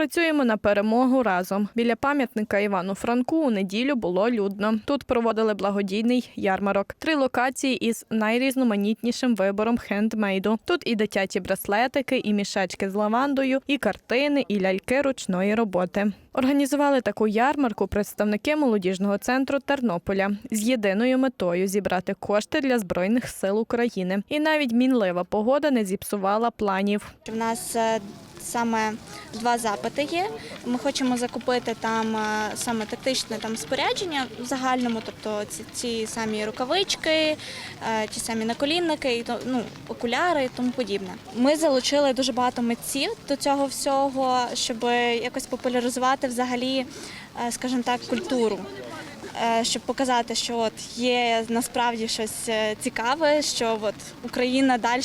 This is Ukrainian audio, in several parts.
Працюємо на перемогу разом. Біля пам'ятника Івану Франку у неділю було людно. Тут проводили благодійний ярмарок. Три локації із найрізноманітнішим вибором хендмейду. Тут і дитячі браслетики, і мішечки з лавандою, і картини, і ляльки ручної роботи. Організували таку ярмарку представники молодіжного центру Тернополя з єдиною метою зібрати кошти для збройних сил України. І навіть мінлива погода не зіпсувала планів. У нас е, саме два запити є. Ми хочемо закупити там е, саме тактичне там спорядження в загальному, тобто ці, ці самі рукавички, е, ті самі наколінники, і ну, окуляри і тому подібне. Ми залучили дуже багато митців до цього всього, щоб якось популяризувати взагалі, е, скажімо так, культуру. Е, Щоб показати, що от є насправді щось е, цікаве, що от Україна далі,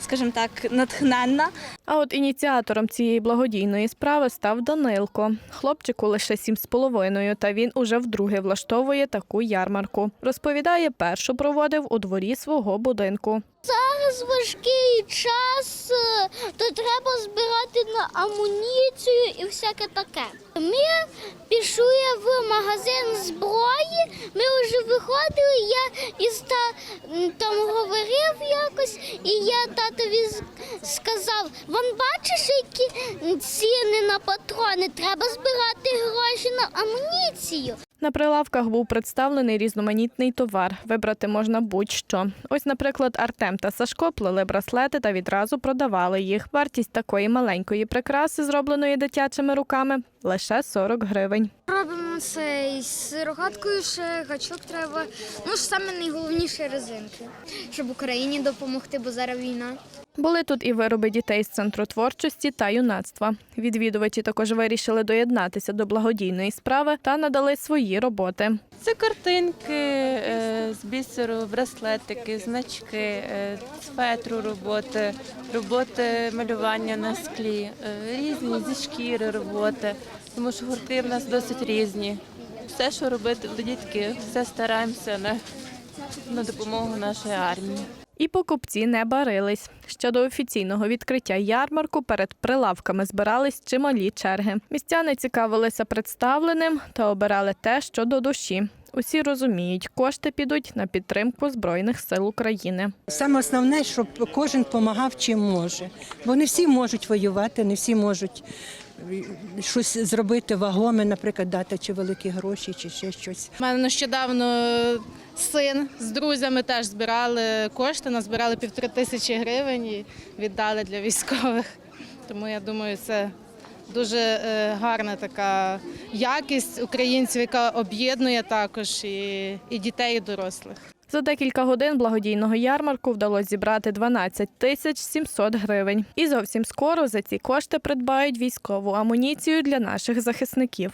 скажімо так, натхненна, А от ініціатором цієї благодійної справи став Данилко. Хлопчику лише сім з половиною, та він уже вдруге влаштовує таку ярмарку. Розповідає, першу проводив у дворі свого будинку. Зараз важкий час, е, то треба збирати на амуніцію і всяке таке. Ми пішли в магазин зброї, ми вже виходили, я із та, там говорив якось, і я татові сказав, вон бачиш, які ціни на патрони, треба збирати гроші на амуніцію. На прилавках був представлений різноманітний товар. Вибрати можна будь-що. Ось, наприклад, Артем та Сашко плели браслети та відразу продавали їх. Вартість такої маленької прикраси, зробленої дитячими руками, лише 40 гривень. Робимо це із рогаткою, ще гачок треба. Ну саме найголовніше резинки, щоб Україні допомогти, бо зараз війна. Були тут і вироби дітей з центру творчості та юнацтва. Відвідувачі також вирішили доєднатися до благодійної справи та надали свої роботи. Це картинки е, з бісеру, браслетики, значки, е, з роботи, роботи малювання на склі, е, різні зі шкіри роботи, тому що гурти в нас досить різні. Все, що робити для дітки, все стараємося на, на допомогу нашої армії. І покупці не барились. Ще до офіційного відкриття ярмарку перед прилавками збирались чималі черги. Містяни цікавилися представленим та обирали те, що до душі. Усі розуміють, кошти підуть на підтримку Збройних сил України. Саме основне, щоб кожен допомагав чим може. Бо не всі можуть воювати, не всі можуть щось зробити вагоме, наприклад, дати чи великі гроші, чи ще щось. У мене нещодавно син з друзями теж збирали кошти, назбирали півтори тисячі гривень і віддали для військових. Тому я думаю, це дуже е, гарна така якість українців, яка об'єднує також і, і дітей, і дорослих. За декілька годин благодійного ярмарку вдалося зібрати 12 тисяч 700 гривень. І зовсім скоро за ці кошти придбають військову амуніцію для наших захисників.